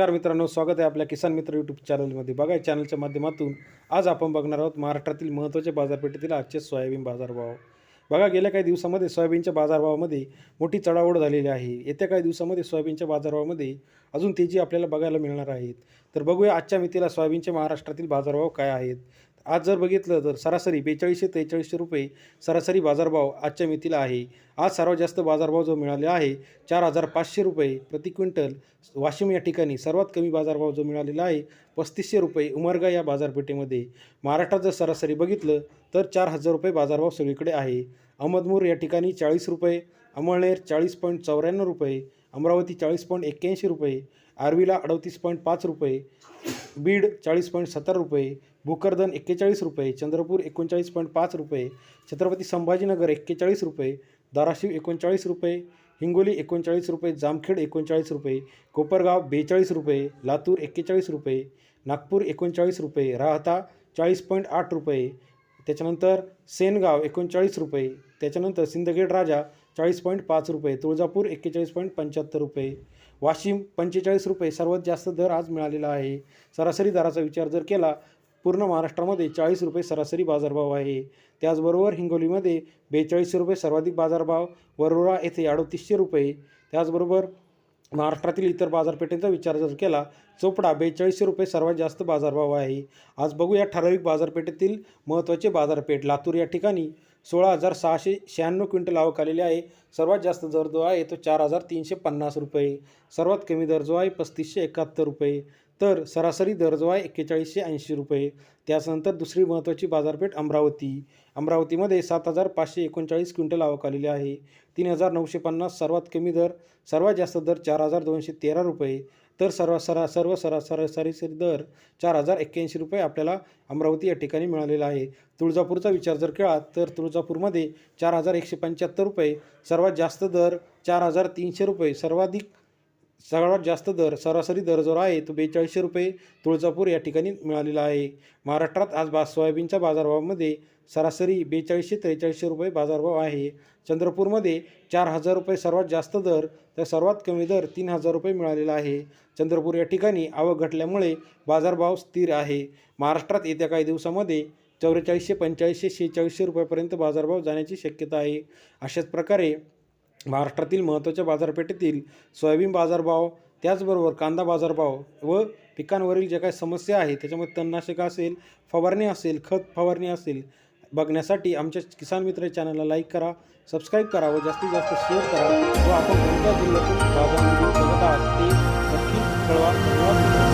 नमस्कार मित्रांनो स्वागत आहे आपल्या किसान मित्र यूट्यूब चॅनलमध्ये बघा या चॅनलच्या माध्यमातून आज आपण बघणार आहोत महाराष्ट्रातील महत्त्वाच्या बाजारपेठेतील आजचे सोयाबीन बाजारभाव. बघा गेल्या काही दिवसामध्ये सोयाबीनच्या बाजारभावामध्ये मोठी चढाओढ झालेली आहे. येत्या काही दिवसामध्ये सोयाबीनच्या बाजारभावामध्ये अजून तेजी आपल्याला बघायला मिळणार आहेत. तर बघूया आजच्या मितीला सोयाबीनचे महाराष्ट्रातील बाजारभाव काय आहेत. आज जर बघितलं तर सरासरी बेचाळीसशे त्रेचाळीसशे रुपये सरासरी बाजारभाव आजच्या मितीला आहे. आज सर्वात जास्त बाजारभाव जो मिळाला आहे चार हजार पाचशे रुपये प्रति क्विंटल. वाशिम या ठिकाणी सर्वात कमी बाजारभाव जो मिळालेला आहे पस्तीसशे रुपये उमरगा या बाजारपेठेमध्ये. महाराष्ट्रात जर सरासरी बघितलं तर चार हजार रुपये बाजारभाव सगळीकडे आहे. अहमदमूर या ठिकाणी चाळीस रुपये अमळनेर चाळीस पॉईंट चौऱ्याण्णव रुपये अमरावती चाळीस पॉईंट एक्क्याऐंशी रुपये आर्वीला अडतीस पॉईंट पाच रुपये बीड चाळीस पॉईंट सत्तर रुपये भोकरदन एक्केचाळीस रुपये चंद्रपूर एकोणचाळीस पॉईंट पाच रुपये छत्रपती संभाजीनगर एक्केचाळीस रुपये धाराशिव एकोणचाळीस रुपये हिंगोली एकोणचाळीस रुपये जामखेड एकोणचाळीस रुपये कोपरगाव बेचाळीस रुपये लातूर एक्केचाळीस रुपये नागपूर एकोणचाळीस रुपये राहता चाळीस पॉईंट आठ रुपये त्याच्यानंतर सेनगाव एकोणचाळीस रुपये त्याच्यानंतर सिंदखेड राजा चाळीस पॉईंट पाच रुपये तुळजापूर एक्केचाळीस पॉईंट पंच्याहत्तर रुपये वाशिम पंचेचाळीस रुपये सर्वात जास्त दर आज मिळालेला आहे. सरासरी दराचा विचार जर केला पूर्ण महाराष्ट्रामध्ये चाळीस रुपये सरासरी बाजारभाव आहे. त्याचबरोबर हिंगोलीमध्ये बेचाळीसशे रुपये सर्वाधिक बाजारभाव वरोरा येथे अडतीसशे रुपये. त्याचबरोबर महाराष्ट्रातील इतर बाजारपेठेचा विचार जर केला चोपडा बेचाळीसशे रुपये सर्वात जास्त बाजारभाव आहे. आज बघूया ठराविक बाजारपेठेतील महत्त्वाचे बाजारपेठ. लातूर या ठिकाणी सोळा हजार सहाशे शहाण्णव क्विंटल आवक आलेली आहे. सर्वात जास्त दर जो आहे तो चार हजार तीनशे पन्नास रुपये. सर्वात कमी दर जो आहे पस्तीसशे एकाहत्तर रुपये. तर सरासरी दर जो आहे एक्केचाळीसशे ऐंशी रुपये. त्यानंतर दुसरी महत्त्वाची बाजारपेठ अमरावती. अमरावतीमध्ये सात हजार पाचशे एकोणचाळीस क्विंटल आवक आलेली आहे. तीन हजार नऊशे पन्नास सर्वात कमी दर सर्वात जास्त दर चार हजार दोनशे तेरा रुपये. तर सर्व सरा सर्व सरा सरासरी दर चार हजार एक्क्याऐंशी रुपये आपल्याला अमरावती या ठिकाणी मिळालेला आहे. तुळजापूरचा विचार जर केला तर तुळजापूरमध्ये चार हजार एकशे पंच्याहत्तर रुपये सर्वात जास्त दर चार हजार तीनशे रुपये सर्वाधिक सर्वात जास्त दर सरासरी दर जो आहे तो बेचाळीसशे रुपये तुळजापूर या ठिकाणी मिळालेला आहे. महाराष्ट्रात आज बा सोयाबीनच्या बाजारभावामध्ये सरासरी बेचाळीसशे त्रेचाळीसशे रुपये बाजारभाव आहे. चंद्रपूरमध्ये चार हजार रुपये सर्वात जास्त दर तर सर्वात कमी दर तीन हजार रुपये मिळालेला आहे. चंद्रपूर या ठिकाणी आवक घटल्यामुळे बाजारभाव स्थिर आहे. महाराष्ट्रात येत्या काही दिवसामध्ये चौवेचाळीसशे पंचेचाळीसशे शेहेचाळीसशे रुपयापर्यंत बाजारभाव जाण्याची शक्यता आहे. अशाच प्रकारे महाराष्ट्रातील महत्त्वाच्या बाजारपेठेतील सोयाबीन बाजारभाव त्याचबरोबर कांदा बाजारभाव व पिकांवरील ज्या काही समस्या आहे त्याच्यामध्ये तणनाशक असेल फवारणी असेल खत फवारणी असेल बघण्यासाठी आमच्या किसान मित्र चॅनलला लाईक करा सबस्क्राईब करा व जास्तीत जास्त शेअर करा. व आपण कोणत्या जिल्ह्यातून बाजार बघत आहात ते नक्की कळवा.